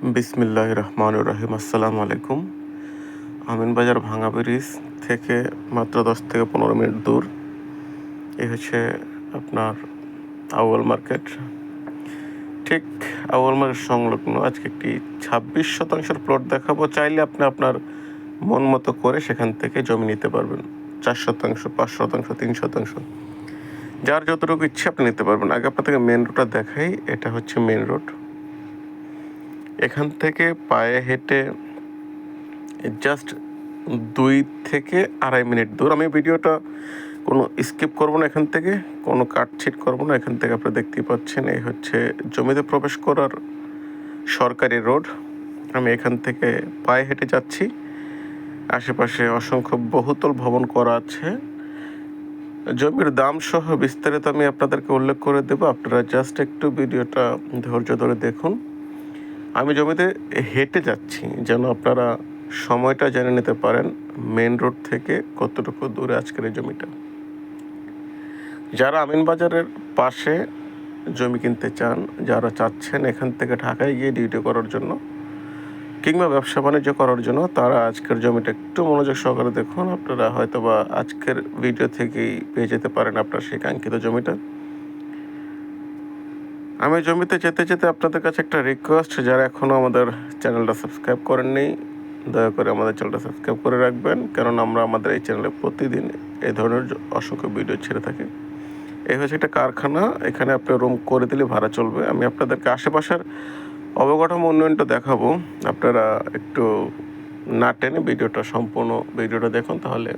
বিসমিল্লাহ রহমান রহিম। আসসালামু আলাইকুম। আমিনবাজার ভাঙা ব্রিজ থেকে মাত্র দশ থেকে পনেরো মিনিট দূর। এ হচ্ছে আপনার আউয়াল মার্কেট। ঠিক আউয়াল মার্কেট সংলগ্ন আজকে একটি ছাব্বিশ শতাংশের প্লট দেখাবো। চাইলে আপনি আপনার মন মতো করে সেখান থেকে জমি নিতে পারবেন। চার শতাংশ, পাঁচ শতাংশ, তিন শতাংশ। যার যতটুকু ইচ্ছে আপনি নিতে পারবেন। আগে আপনাদেরকে মেন রোডটা দেখাই। এটা হচ্ছে মেন রোড এখান থেকে পায়ে হেঁটে জাস্ট দুই থেকে আড়াই মিনিট দূর। আমি ভিডিওটা কোনো স্কিপ করব না এখান থেকে, কোনো কাটছিট করব না। এখান থেকে আপনারা দেখতেই পাচ্ছেন, এই হচ্ছে জমিতে প্রবেশ করার সরকারি রোড। আমি এখান থেকে পায়ে হেঁটে যাচ্ছি। আশেপাশে অসংখ্য বহুতল ভবন করা আছে। জমির দাম সহ বিস্তারিত আমি আপনাদেরকে উল্লেখ করে দেবো। আপনারা জাস্ট একটু ভিডিওটা ধৈর্য ধরে দেখুন। আমি জমিতে হেঁটে যাচ্ছি, যেন আপনারা সময়টা জেনে নিতে পারেন মেন রোড থেকে কতটুকু দূরে আজকের এই জমিটা। যারা আমিনবাজারের পাশে জমি কিনতে চান, যারা চাচ্ছেন এখান থেকে ঢাকায় গিয়ে ডিউটি করার জন্য কিংবা ব্যবসা বাণিজ্য করার জন্য, তারা আজকের জমিটা একটু মনোযোগ সহকারে দেখুন। আপনারা হয়তো বা আজকের ভিডিও থেকেই পেয়ে যেতে পারেন আপনার সেই কাঙ্ক্ষিত জমিটা। আমি জমিতে যেতে যেতে আপনাদের কাছে একটা রিকোয়েস্ট যারা এখনও আমাদের চ্যানেলটা সাবস্ক্রাইব করেননি, দয়া করে আমাদের চ্যানেলটা সাবস্ক্রাইব করে রাখবেন কারণ আমরা আমাদের এই চ্যানেলে প্রতিদিন এই ধরনের অসংখ্য ভিডিও ছেড়ে থাকি। এই হচ্ছে একটা কারখানা, এখানে আপনি রুম করে দিলে ভাড়া চলবে। আমি আপনাদেরকে আশেপাশের অবকাঠামো উন্নয়নটা দেখাবো। আপনারা একটু না টেনে ভিডিওটা সম্পূর্ণ ভিডিওটা দেখুন, তাহলে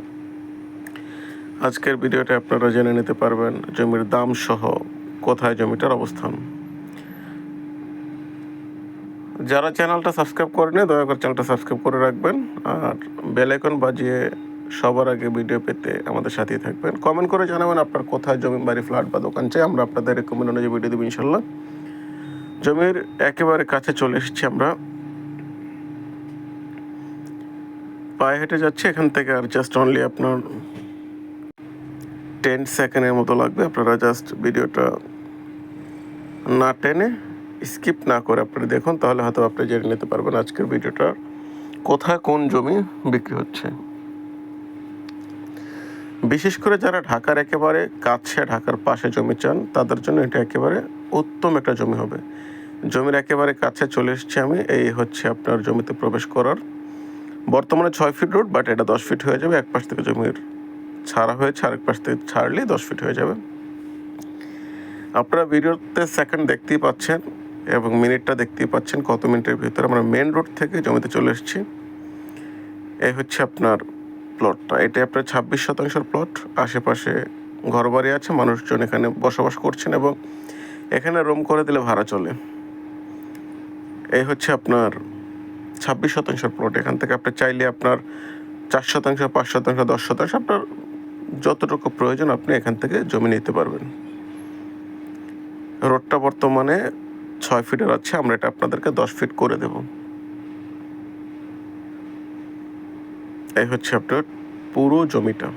আজকের ভিডিওটা আপনারা জেনে নিতে পারবেন, জমির দাম সহ কোথায় জমিটার অবস্থান? যারা চ্যানেলটা সাবস্ক্রাইব করেনি, দয়া করে চ্যানেলটা সাবস্ক্রাইব করে রাখবেন। আর বেল আইকন বাজিয়ে সবার আগে ভিডিও পেতে আমাদের সাথেই থাকবেন। কমেন্ট করে জানাবেন আপনার কোথায় জমি, বাড়ি, ফ্ল্যাট বা দোকান চাই। আমরা আপনাদের রেকমেন্ড অনুযায়ী ভিডিও দেবো ইনশাল্লাহ। জমির একেবারে কাছে চলে এসেছি আমরা। পায়ে হেঁটে যাচ্ছি, এখান থেকে আর জাস্ট অনলি আপনার টেন সেকেন্ডের মতো লাগবে। আপনারা জাস্ট ভিডিওটা না টেনে স্কিপ না করে আপনি দেখুন, তাহলে হয়তো আপনি জেনে নিতে পারবেন আজকের ভিডিওটা কোথায় কোন জমি বিক্রি হচ্ছে। বিশেষ করে যারা ঢাকার একেবারে কাছে, ঢাকার পাশে জমি চান, তাদের জন্য এটা একেবারে উত্তম একটা জমি হবে। জমির একেবারে কাছে চলে এসেছি আমি, এই হচ্ছে আপনার জমিতে প্রবেশ করার। বর্তমানে ছয় ফিট রোড বাট এটা দশ ফিট হয়ে যাবে এক পাশ থেকে জমির ছাড়া হয়েছে, আরেক পাশ থেকে ছাড়লেই দশ ফিট হয়ে যাবে। আপনারা ভিডিওতে সেকেন্ড দেখতেই পাচ্ছেন এবং মিনিটটা দেখতেই পাচ্ছেন কত মিনিটের ভিতরে আমরা মেন রোড থেকে জমিতে চলে এসেছি। এই হচ্ছে আপনার প্লটটা এটা আপনার ছাব্বিশ শতাংশের প্লট আশেপাশে ঘরবাড়ি আছে, মানুষজন এখানে বসবাস করছেন এবং এখানে রুম করে দিলে ভাড়া চলে। এই হচ্ছে আপনার ছাব্বিশ শতাংশের প্লট এখান থেকে আপনি চাইলে আপনার চার শতাংশ, পাঁচ শতাংশ, দশ শতাংশ আপনার যতটুকু প্রয়োজন আপনি এখান থেকে জমি নিতে পারবেন। রোডটা বর্তমানে ছয় ফিটের আছে, আমরা এটা আপনাদেরকে দশ ফিট করে দেব। এই হচ্ছে আপনার পুরো জমিটা।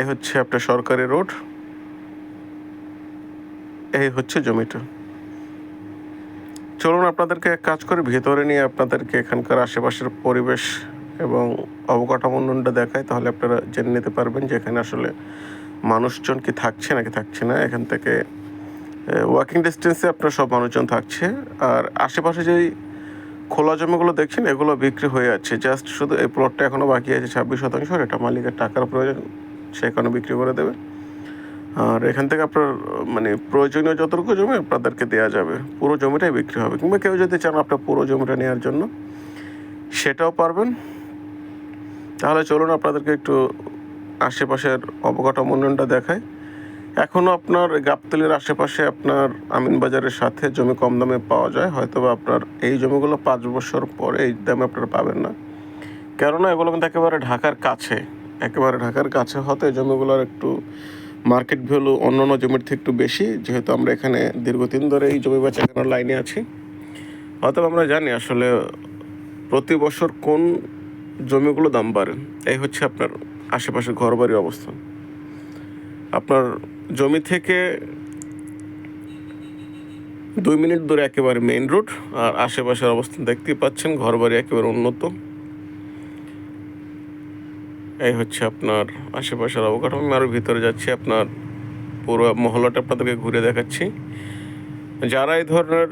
এই হচ্ছে আপনার সরকারি রোড। এই হচ্ছে জমিটা। চলুন আপনাদেরকে কাজ করে, ভেতরে নিয়ে আপনাদেরকে এখানকার আশেপাশের পরিবেশ এবং অবকাঠামো উন্নয়নটা দেখায়, তাহলে আপনারা জেনে নিতে পারবেন যে এখানে আসলে মানুষজন কি থাকছে নাকি থাকছে না। এখান থেকে ওয়াকিং ডিস্টেন্সে আপনার সব মানুষজন থাকছে। আর আশেপাশে যেই খোলা জমিগুলো দেখছেন, এগুলো বিক্রি হয়ে যাচ্ছে। জাস্ট শুধু এই প্লটটা এখনও বাকি আছে ছাব্বিশ শতাংশ এটা মালিকের টাকার প্রয়োজন, সে সেখানে বিক্রি করে দেবে। আর এখান থেকে আপনার মানে প্রয়োজনীয় যতটুকু জমি আপনাদেরকে দেওয়া যাবে, পুরো জমিটাই বিক্রি হবে। কিংবা কেউ যদি চান আপনার পুরো জমিটা নেওয়ার জন্য, সেটাও পারবেন। তাহলে চলুন আপনাদেরকে একটু আশেপাশের অবকাঠামো উন্নয়নটা দেখায় এখনও আপনার গাবতলির আশেপাশে আপনার আমিন বাজারের সাথে জমি কম দামে পাওয়া যায়। হয়তো বা আপনার এই জমিগুলো পাঁচ বছর পরে এই দামে আপনারা পাবেন না। কেননা এগুলো কিন্তু একেবারে ঢাকার কাছে, একেবারে ঢাকার কাছে হতে জমিগুলোর একটু মার্কেট ভ্যালু অন্য অন্য জমির থেকে একটু বেশি। যেহেতু আমরা এখানে দীর্ঘদিন ধরে এই জমি বেচা কেনার লাইনে আছি। অতএব আমরা জানি আসলে প্রতি বছর কোন জমিগুলো দাম বাড়ে। এই হচ্ছে আপনার আশেপাশে ঘরবাড়ির অবস্থান আপনার জমি থেকে দুই মিনিট দূরে একেবারে মেইন রোড আর আশেপাশের অবস্থান দেখতেই পাচ্ছেন, ঘরবাড়ি একেবারে উন্নত। এই হচ্ছে আপনার আশেপাশের অবকাঠামো। আরও ভিতরে যাচ্ছি, আপনার পুরো মহল্লাটা আপনাদেরকে ঘুরে দেখাচ্ছি। যারা এই ধরনের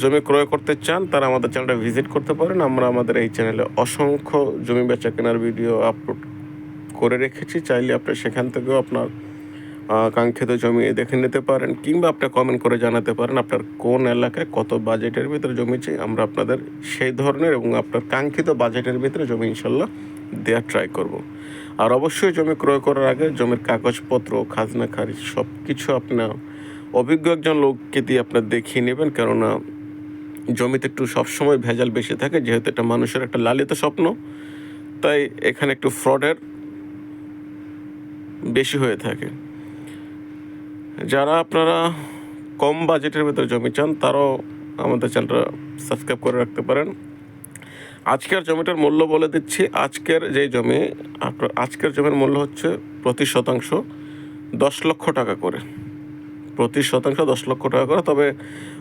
জমি ক্রয় করতে চান, তারা আমাদের চ্যানেলটা ভিজিট করতে পারেন। আমরা আমাদের এই চ্যানেলে অসংখ্য জমি বেচা কেনার ভিডিও আপলোড করে রেখেছি। চাইলে আপনি সেখান থেকেও আপনার কাঙ্ক্ষিত জমি দেখে নিতে পারেন, কিংবা আপনি কমেন্ট করে জানাতে পারেন আপনার কোন এলাকায় কত বাজেটের ভিতরে জমি চাই। আমরা আপনাদের সেই ধরনের এবং আপনার কাঙ্ক্ষিত বাজেটের ভিতরে জমি ইনশাল্লাহ দেওয়ার ট্রাই করব। আর অবশ্যই জমি ক্রয় করার আগে জমির কাগজপত্র, খাজনা, খারিজ সব কিছু আপনার অভিজ্ঞ একজন লোককে দিয়ে আপনার দেখিয়ে নেবেন। কেননা জমিতে একটু সবসময় ভেজাল বেশি থাকে, যেহেতু এটা মানুষের একটা লালিত স্বপ্ন, তাই এখানে একটু ফ্রডের বেশি হয়ে থাকে। যারা আপনারা কম বাজেটের ভেতরে জমি চান, তারাও আমাদের চ্যানেলটা সাবস্ক্রাইব করে রাখতে পারেন। আজকের জমিটার মূল্য বলে দিচ্ছি, আজকের যে জমি, আপনার আজকের জমির মূল্য হচ্ছে প্রতি শতাংশ দশ লক্ষ টাকা করে। প্রতি শতাংশ দশ লক্ষ টাকা করে। তবে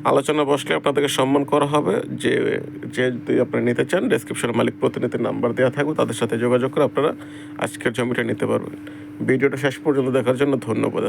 আলোচনা বসলে আপনাদেরকে সম্মান করা হবে। যে যে যদি আপনি নিতে চান ডেসক্রিপশনে মালিক প্রতিনিধির নাম্বার দেওয়া থাকবে। তাদের সাথে যোগাযোগ করে আপনারা আজকের জমিটা নিতে পারবেন। ভিডিওটা শেষ পর্যন্ত দেখার জন্য ধন্যবাদ।